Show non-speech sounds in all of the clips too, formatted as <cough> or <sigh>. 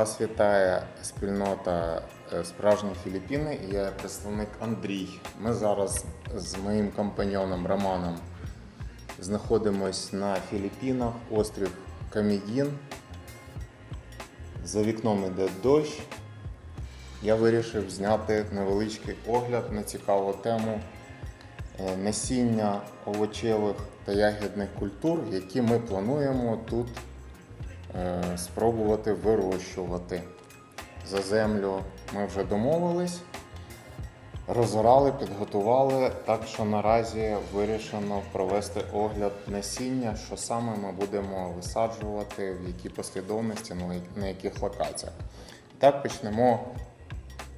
Вас вітає спільнота е, Справжні Філіппіни я представник Андрій. Ми зараз з моїм компаньоном Романом знаходимось на Філіппінах, острів Камідін. За вікном іде дощ. Я вирішив зняти невеличкий огляд на цікаву тему е, насіння овочевих та ягідних культур, які ми плануємо тут спробувати вирощувати. За землю ми вже домовились, розорали, підготували, так що наразі вирішено провести огляд насіння, що саме ми будемо висаджувати, в якій послідовності, на яких локаціях. Так почнемо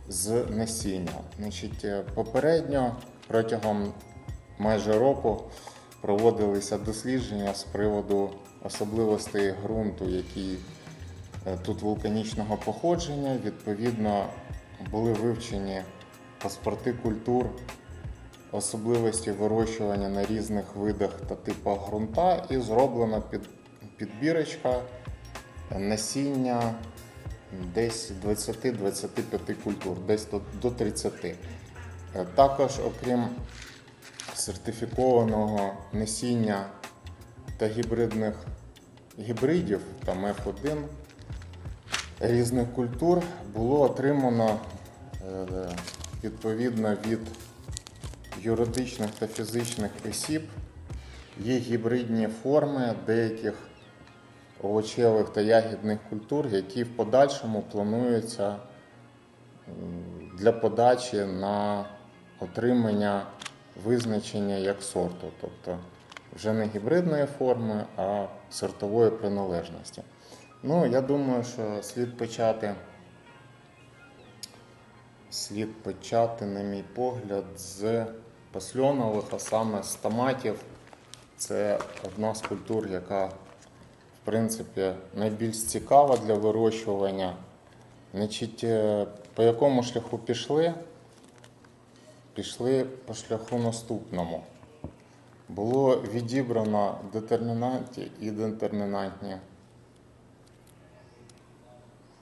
з насіння. Значить, е, попередньо протягом майже року проводилися дослідження з приводу особливостей ґрунту, який е, тут вулканічного походження. Відповідно, були вивчені паспорти культур, особливості вирощування на різних видах та типах ґрунта, і зроблена під, підбірочка насіння десь 20-25 культур, десь до, до 30. Е, Також, окрім сертифікованого насіння та гібридних гібридів там F1 різних культур було отримано е, відповідно від юридичних та фізичних осіб. Є гібридні форми деяких овочевих та ягідних культур, які в подальшому плануються для подачі на отримання визначення як сорту, тобто вже не гібридної форми, а сортової приналежності. Ну, я думаю, що слід почати. Слід почати, на мій погляд, з пасльонових, а саме з томатів. Це одна з культур, яка в принципі найбільш цікава для вирощування. Значить, е, по якому шляху пішли? Пішли по шляху наступному. Було відібрано детермінантні і детермінантні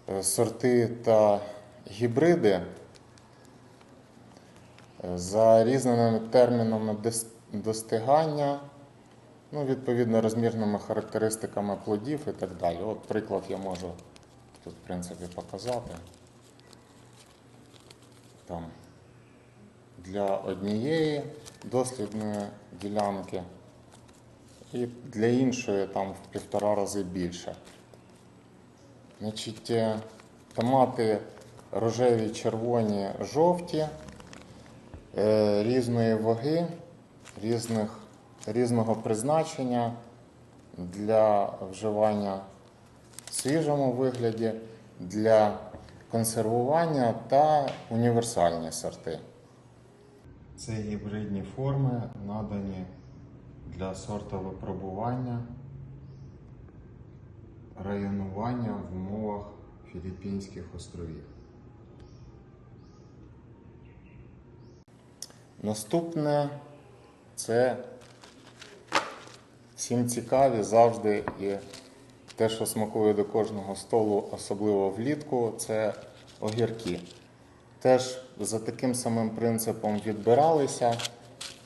е, сорти та гібриди е, за різними термінами достигання, ну, відповідно розмірними характеристиками плодів і так далі. От приклад я можу тут, в принципі, показати. Там для однієї дослідної ділянки і для іншої там в півтора рази більше. Значить, е, томати рожеві, червоні, жовті, е, різної ваги, різних, різного призначення для вживання в свіжому вигляді, для консервування та універсальні сорти. Це гібридні форми, надані для сортовипробування, районування в умовах Філіппінських островів. Наступне це всім цікаві завжди і те, що смакує до кожного столу, особливо влітку, це огірки. Теж за таким самим принципом відбиралися.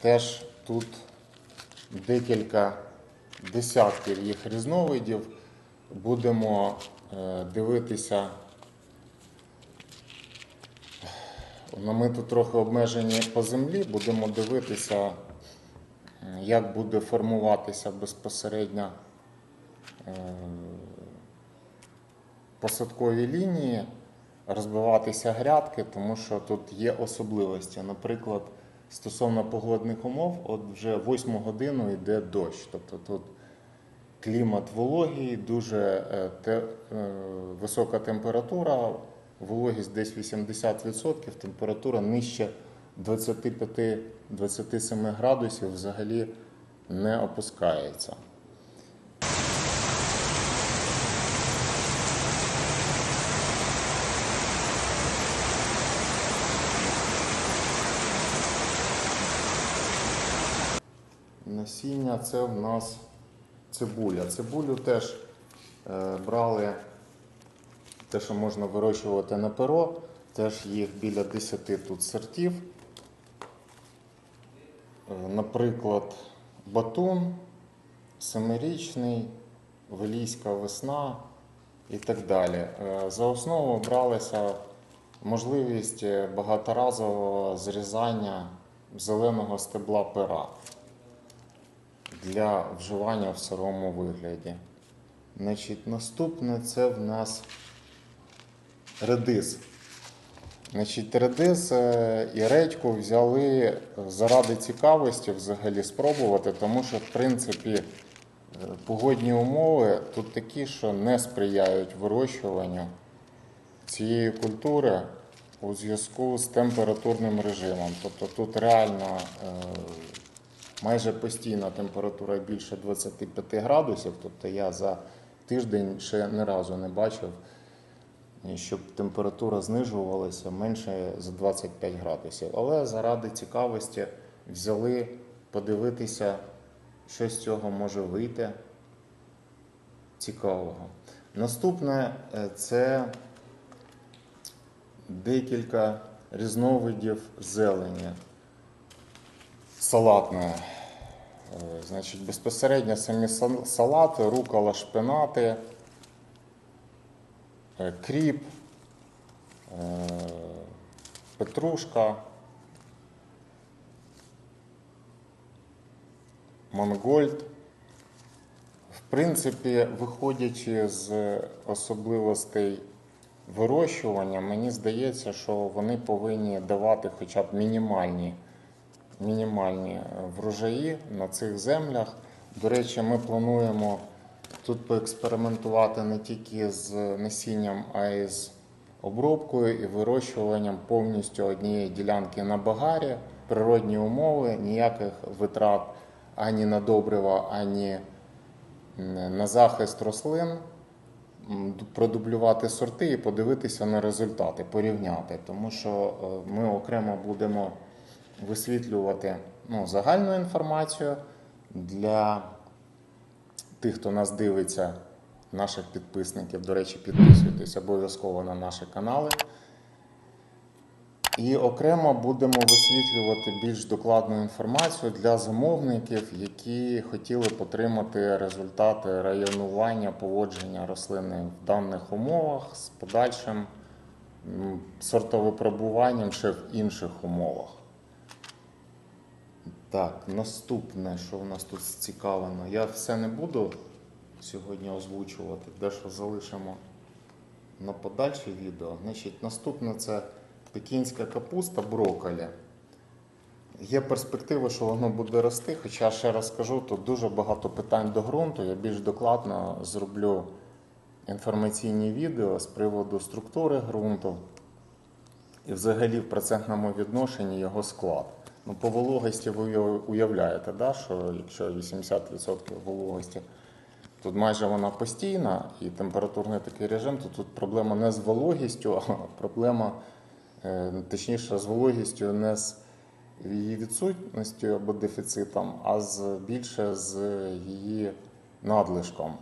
Теж тут декілька десятків їх різновидів. Будемо е, дивитися. Ну, Ми тут трохи обмежені по землі, будемо дивитися, як буде формуватися безпосередньо е, посадкові лінії, розбиватися грядки, тому що тут є особливості. Наприклад, стосовно погодних умов, от вже 8 годину йде дощ. Тобто тут клімат вологий, дуже е, те, е, висока температура, вологість десь 80%, температура нижче 25-27 градусів взагалі не опускається. Насіння це в нас цибуля. Цибулю теж е, брали те, що можна вирощувати на перо, теж їх біля 10 тут сортів. Е, Наприклад, батун, семирічний, велійська весна і так далі. Е, За основу бралася можливість багаторазового зрізання зеленого стебла пера для вживання в сирому вигляді. Значить, наступне це в нас редис. Значить, редис е, і редьку взяли заради цікавості взагалі спробувати, тому що, в принципі, е, погодні умови тут такі, що не сприяють вирощуванню цієї культури у зв'язку з температурним режимом. Тобто тут реально е, майже постійна температура більше 25 градусів. Тобто я за тиждень ще ні разу не бачив, щоб температура знижувалася менше за 25 градусів. Але заради цікавості взяли подивитися, що з цього може вийти цікавого. Наступне е, це декілька різновидів зелені салатної. Е, Значить, безпосередньо самі салати, рукола, шпинати, е, кріп, е, петрушка, мангольд. В принципі, виходячи з особливостей вирощування, мені здається, що вони повинні давати хоча б мінімальні, мінімальні е, врожаї на цих землях. До речі, ми плануємо тут поекспериментувати не тільки з насінням, а й з обробкою і вирощуванням повністю однієї ділянки на багарі, природні умови, ніяких витрат ані на добрива, ані на захист рослин, продублювати сорти і подивитися на результати, порівняти. Тому що е, ми окремо будемо висвітлювати ну, загальну інформацію для тих, хто нас дивиться, наших підписників. До речі, підписуйтесь обов'язково на наші канали. І окремо будемо висвітлювати більш докладну інформацію для замовників, які хотіли отримати результати районування поводження рослини в даних умовах з подальшим сортовипробуванням ще в інших умовах. Так, наступне, що в нас тут цікавено. Я все не буду сьогодні озвучувати, дещо залишимо на подальше відео. Значить, наступне це пекінська капуста брокколі. Є перспектива, що воно буде рости, хоча ще раз скажу, тут дуже багато питань до ґрунту. Я більш докладно зроблю інформаційні відео з приводу структури ґрунту і взагалі в процентному відношенні його склад. Ну, по вологості ви уявляєте, да, що якщо 80% вологості, тут майже вона постійна і температурний такий режим, то тут проблема не з вологістю, а <laughs> проблема, е, точніше, з вологістю не з її відсутністю або дефіцитом, а з, більше з її надлишком,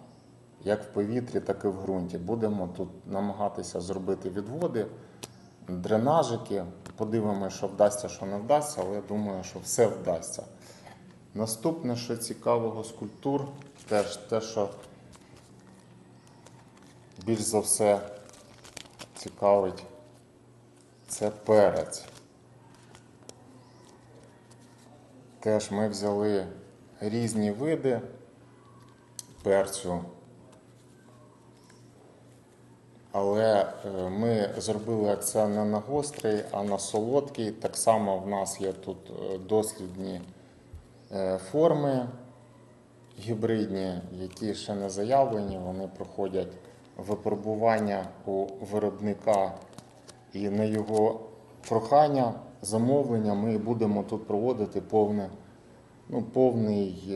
як в повітрі, так і в ґрунті. Будемо тут намагатися зробити відводи, дренажики. Подивимося, що вдасться, що не вдасться, але я думаю, що все вдасться. Наступне, що цікавого з культур, теж те, що більш за все цікавить, це перець. Теж ми взяли різні види перцю. Але е, ми зробили акцент не на гострий, а на солодкий. Так само в нас є тут е, дослідні е, форми гібридні, які ще не заявлені. Вони проходять випробування у виробника і на його прохання, замовлення ми будемо тут проводити повне, ну, повний,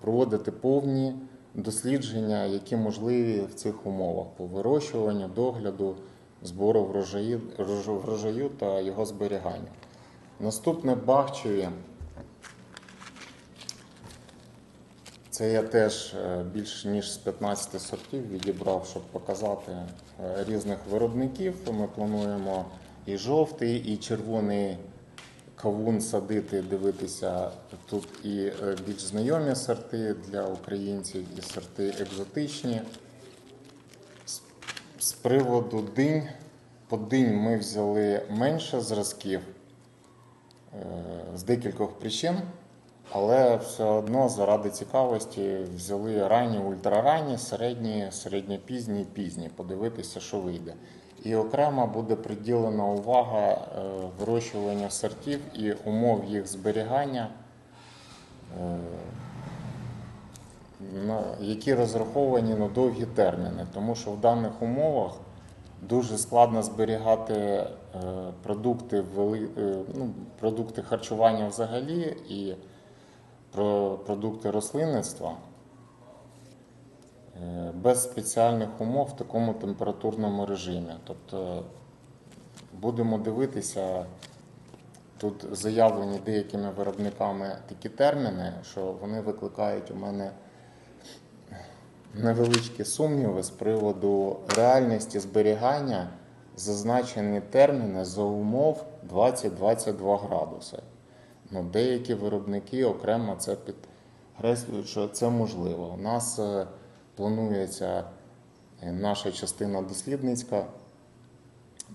проводити повні дослідження, які можливі в цих умовах по вирощуванню, догляду, збору врожаю, врожаю- та його зберіганню. Наступне бахчеві. Це я теж е, більш ніж з 15 сортів відібрав, щоб показати е, різних виробників. Ми плануємо і жовтий, і червоний кавун садити, дивитися. Тут і е, більш знайомі сорти для українців, і сорти екзотичні. З- приводу динь, по динь ми взяли менше зразків е, з декількох причин. Але все одно заради цікавості взяли ранні, ультраранні, середні, середньопізні і пізні, подивитися, що вийде. І окремо буде приділена увага е, вирощування сортів і умов їх зберігання, е, які розраховані на довгі терміни. Тому що в даних умовах дуже складно зберігати е, продукти, ну, продукти харчування взагалі і продукти рослинництва без спеціальних умов в такому температурному режимі. Тобто будемо дивитися, тут заявлені деякими виробниками такі терміни, що вони викликають у мене невеличкі сумніви з приводу реальності зберігання зазначені терміни за умов 20-22 градуси. Ну, деякі виробники окремо це підкреслюють, що це можливо. У нас е, планується е, наша частина дослідницька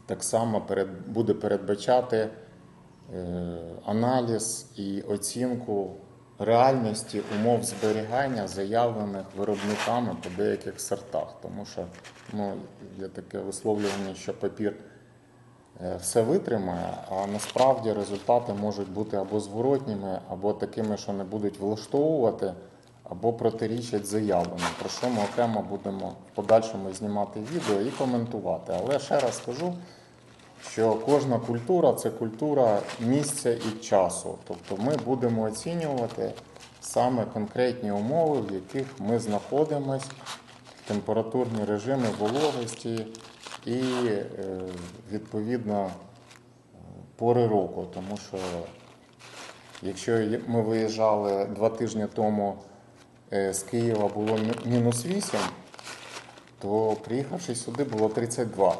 так само буде передбачати е, аналіз і оцінку реальності умов зберігання, заявлених виробниками по деяких сортах. Тому що ну, є таке висловлювання, що папір е, все витримає, а насправді результати можуть бути або зворотніми, або такими, що не будуть влаштовувати, або протирічать заявленим, про що ми окремо будемо в подальшому знімати відео і коментувати. Але ще раз скажу, що кожна культура це культура місця і часу. Тобто ми будемо оцінювати саме конкретні умови, в яких ми знаходимось, температурні режими вологості і е, відповідно пори року. Тому що якщо ми виїжджали два тижні тому е, з Києва було мінус 8, то приїхавши сюди було 32.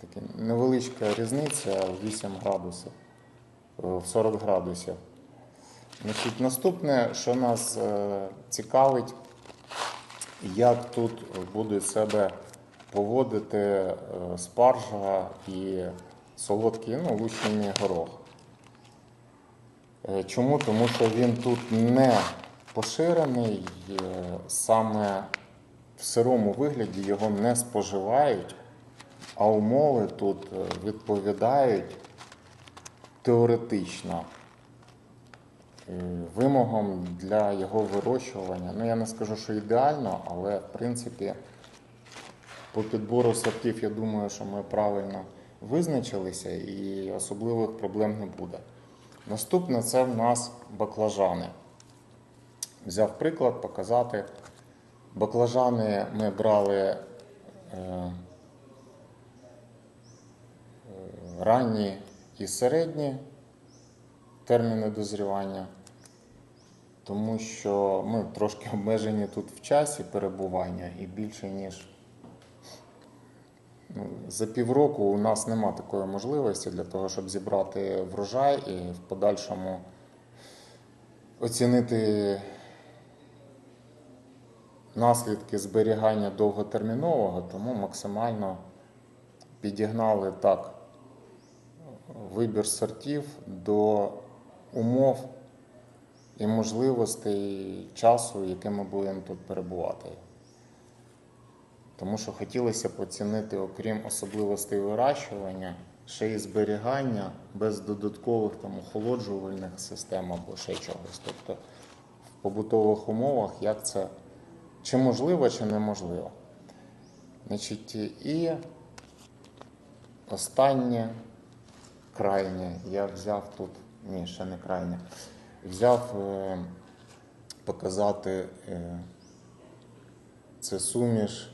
Така невеличка різниця в 8 градусів, е, в 40 градусів. Значить, наступне, що нас е, цікавить, як тут будуть себе поводити е, спаржа і солодкий, ну, лущений горох. Е, Чому? Тому що він тут не поширений, е, саме в сирому вигляді його не споживають, а умови тут е, відповідають теоретично е, вимогам для його вирощування. Ну, я не скажу, що ідеально, але в принципі по підбору сортів я думаю, що ми правильно визначилися і особливих проблем не буде. Наступне це в нас баклажани. Взяв приклад показати. Баклажани ми брали е, е, ранні і середні терміни дозрівання, тому що ми трошки обмежені тут в часі перебування і більше ніж ну, за півроку у нас нема такої можливості для того, щоб зібрати врожай і в подальшому оцінити наслідки зберігання довготермінового, тому максимально підігнали так вибір сортів до умов і можливостей часу, яким ми будемо тут перебувати. Тому що хотілося б оцінити, окрім особливостей вирощування, ще й зберігання без додаткових там охолоджувальних систем або ще чогось. Тобто в побутових умовах як це чи можливо, чи неможливо. Значить, і останнє крайнє. Я взяв тут, ні, ще не крайнє. Взяв е, показати е, це суміш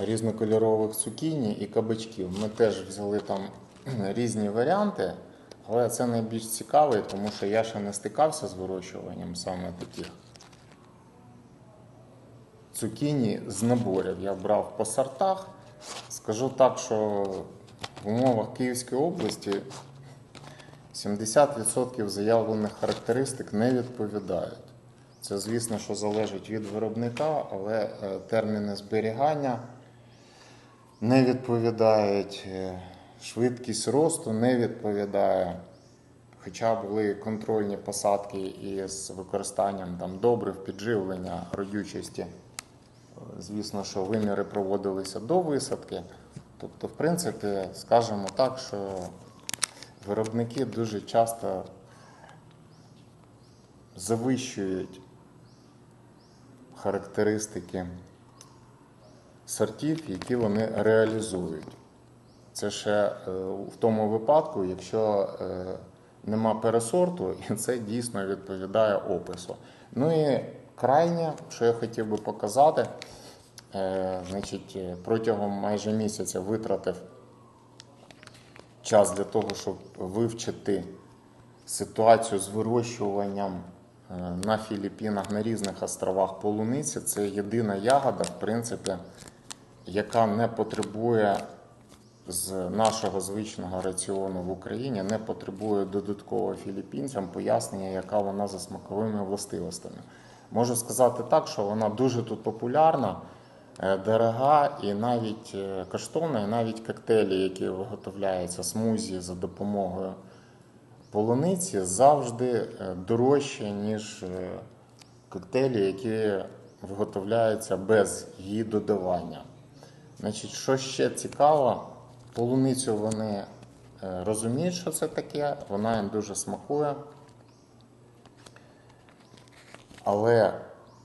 різнокольорових цукіні і кабачків. Ми теж взяли там <clears throat> різні варіанти, але це найбільш цікавий, тому що я ще не стикався з вирощуванням саме таких цукіні з наборів. Я брав по сортах. Скажу так, що в умовах Київської області 70% заявлених характеристик не відповідають. Це, звісно, що залежить від виробника, але е, терміни зберігання не відповідають, е, швидкість росту не відповідає. Хоча були контрольні посадки із використанням там, добрив, підживлення, родючості. Звісно, що виміри проводилися до висадки. Тобто, в принципі, скажемо так, що виробники дуже часто завищують характеристики сортів, які вони реалізують. Це ще е, в тому випадку, якщо е, нема пересорту, <laughs> і це дійсно відповідає опису. Ну і крайнє, що я хотів би показати, е, значить, е, протягом майже місяця витратив час для того, щоб вивчити ситуацію з вирощуванням е, на Філіппінах на різних островах полуниці. Це єдина ягода, в принципі, яка не потребує з нашого звичного раціону в Україні, не потребує додатково філіппінцям пояснення, яка вона за смаковими властивостями. Можу сказати так, що вона дуже тут популярна, е, дорога і навіть е, коштовна, і навіть коктейлі, які виготовляються смузі за допомогою полуниці, завжди е, дорожчі, ніж коктейлі, які виготовляються без її додавання. Значить, що ще цікаво, полуницю вони розуміють, що це таке, вона їм дуже смакує. Але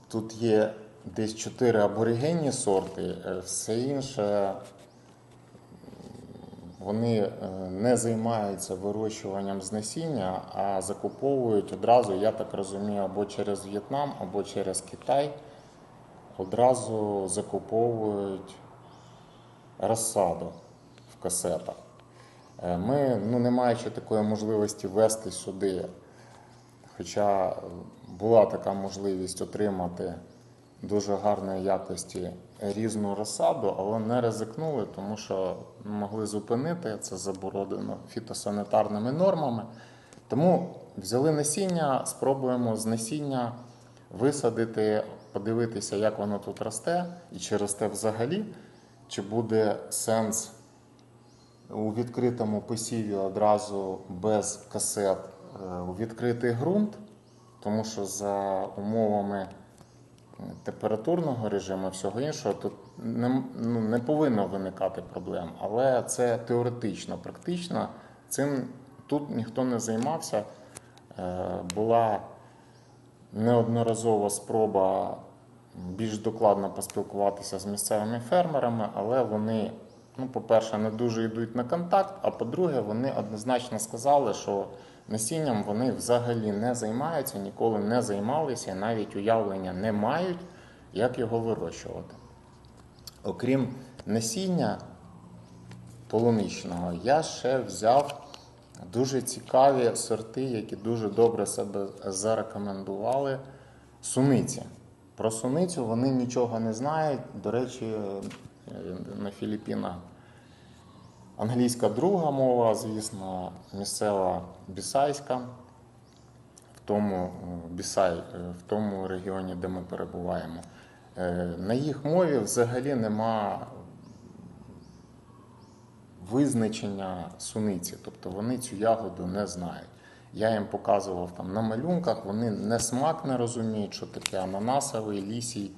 тут є десь чотири аборигенні сорти, е, все інше вони е, не займаються вирощуванням з насіння, а закуповують одразу, я так розумію, або через В'єтнам, або через Китай. Одразу закуповують розсаду в касетах. Е, Ми, ну, не маючи такої можливості вести сюди, хоча е, була така можливість отримати дуже гарної якості різну розсаду, але не ризикнули, тому що могли зупинити це заборонено фітосанітарними нормами. Тому взяли насіння, спробуємо з насіння висадити, подивитися, як воно тут росте, і чи росте взагалі, чи буде сенс у відкритому посіві одразу без касет у відкритий ґрунт, тому що за умовами температурного режиму, і всього іншого, тут не, ну, не повинно виникати проблем. Але це теоретично, практично цим тут ніхто не займався. Е, Була неодноразова спроба більш докладно поспілкуватися з місцевими фермерами, але вони, ну, по-перше, не дуже йдуть на контакт, а по-друге, вони однозначно сказали, що насінням вони взагалі не займаються, ніколи не займалися, навіть уявлення не мають, як його вирощувати. Окрім насіння полуничного, я ще взяв дуже цікаві сорти, які дуже добре себе зарекомендували. Суниці. Про суницю вони нічого не знають. До речі, е, на Філіппінах англійська друга мова, звісно, місцева бісайська, в тому е, бісай, е, в тому регіоні, де ми перебуваємо. Е, На їх мові взагалі нема визначення суниці, тобто вони цю ягоду не знають. Я їм показував там на малюнках, вони не смак не розуміють, що таке ананасовий, лісій.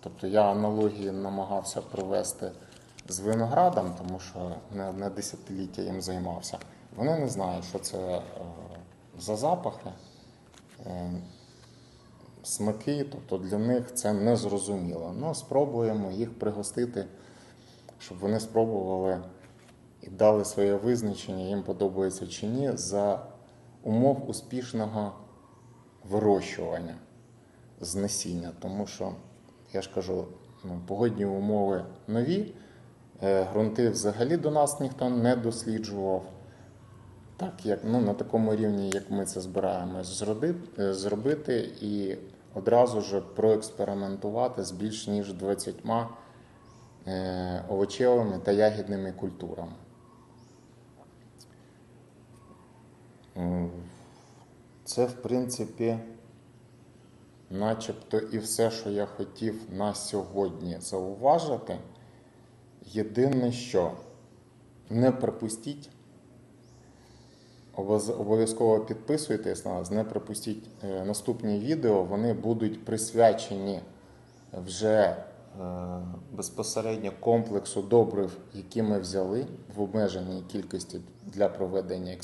Тобто я аналогії намагався провести з виноградом, тому що не одне десятиліття їм займався. Вони не знають, що це е, за запахи, е, смаки, тобто для них це не зрозуміло. Ну, спробуємо їх пригостити, щоб вони спробували і дали своє визначення, їм подобається чи ні, за умов успішного вирощування з насіння. Тому що, я ж кажу, ну, погодні умови нові, е, ґрунти взагалі до нас ніхто не досліджував. Так, як ну, на такому рівні, як ми це збираємось е, зробити, і одразу ж проекспериментувати з більш ніж 20 е, овочевими та ягідними культурами. Це, в принципі, начебто і все, що я хотів на сьогодні зауважити. Єдине, що не пропустіть, обов'язково підписуйтесь на нас, не пропустіть е, наступні відео, вони будуть присвячені вже е, безпосередньо комплексу добрив, які ми взяли в обмеженій кількості для проведення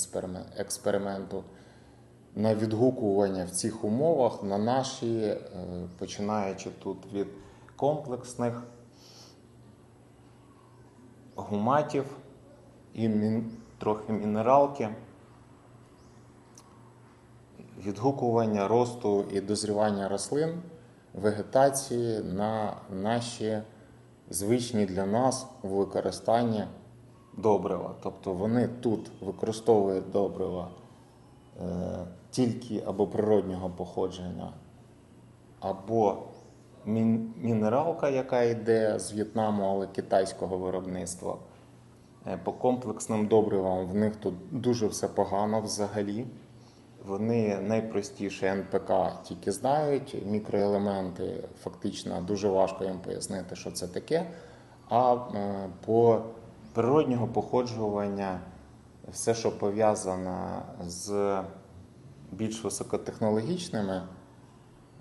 експерименту на відгукування в цих умовах на наші, е, починаючи тут від комплексних гуматів і мін- трохи мінералки, відгукування росту і дозрівання рослин, вегетації на наші звичні для нас у використанні добрива. Тобто вони тут використовують добрива е, тільки або природнього походження, або мінералка, яка йде з В'єтнаму, але китайського виробництва. Е, По комплексним добривам в них тут дуже все погано взагалі. Вони найпростіше НПК тільки знають, мікроелементи фактично дуже важко їм пояснити, що це таке. А е, по природнього походжування все, що пов'язане з більш високотехнологічними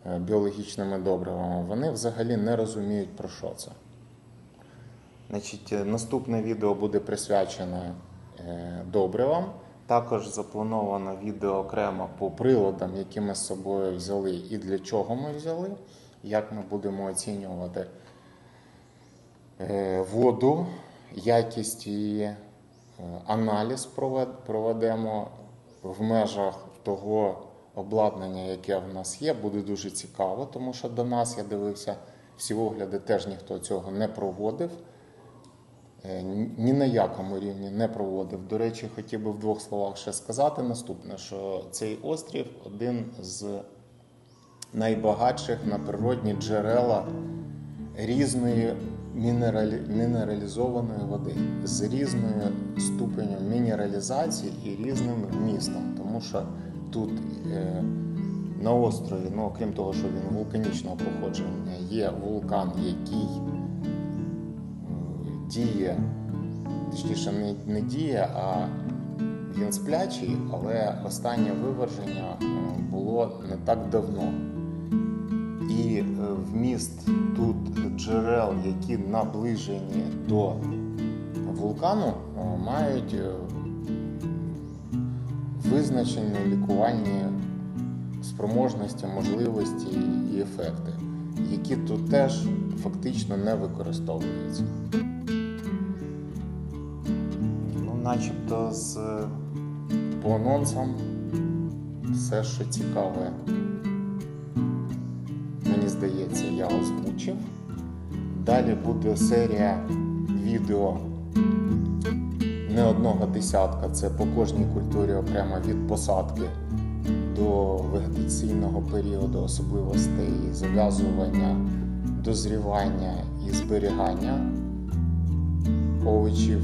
біологічними добривами, вони взагалі не розуміють про що це. Значить, е, наступне відео буде присвячене е, добривам. Також заплановано відео окремо по приладам, які ми з собою взяли і для чого ми взяли, як ми будемо оцінювати е, воду, якість її, е, аналіз проведемо в межах того обладнання, яке в нас є. Буде дуже цікаво, тому що до нас я дивився, всі огляди теж ніхто цього не проводив. Е, Ні на якому рівні не проводив. До речі, хотів би в двох словах ще сказати наступне: що цей острів один з найбагатших на природні джерела різної мінералі... мінералізованої води з різною ступенем мінералізації і різним вмістом. Тому що тут е, на острові, ну окрім того, що він вулканічного походження, є вулкан, який діє, точніше, не, не діє, а він сплячий, але останнє виверження е, було не так давно. І е, вміст тут джерел, які наближені до вулкану, е, мають е, визначені лікувальні спроможності, можливості і ефекти, які тут теж фактично не використовуються. Ну, начебто з по анонсам все, що цікаве, мені здається, я озвучив. Далі буде серія відео не одного десятка, це по кожній культурі окремо від посадки до вегетаційного періоду особливостей зав'язування, дозрівання і зберігання овочів